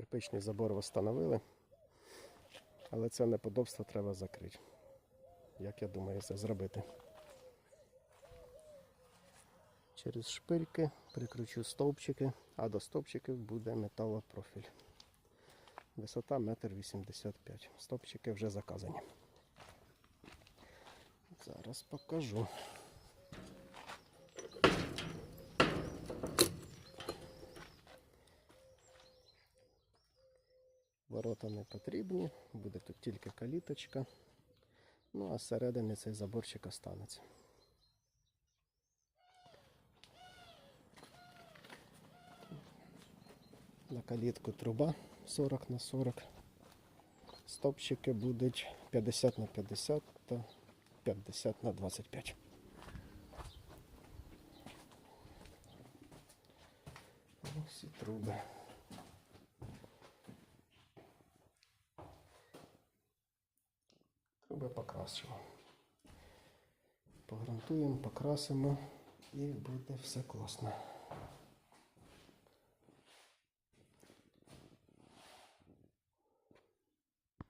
Кирпичний забор встановили, але це неподобство треба закрити. Як я думаю, це зробити. Через шпильки прикручу стовпчики, а до стовпчиків буде металопрофіль. Висота 1,85 м. Стовпчики вже заказані. Зараз покажу. Ворота не потрібні, буде тут тільки каліточка. Ну а зсередини цей заборчик останеться. На калітку труба 40 на 40. Стопчики будуть 50 на 50 та 50 на 25. Ось і труби. Труби покрасимо. Погрунтуємо, покрасимо і буде все класно.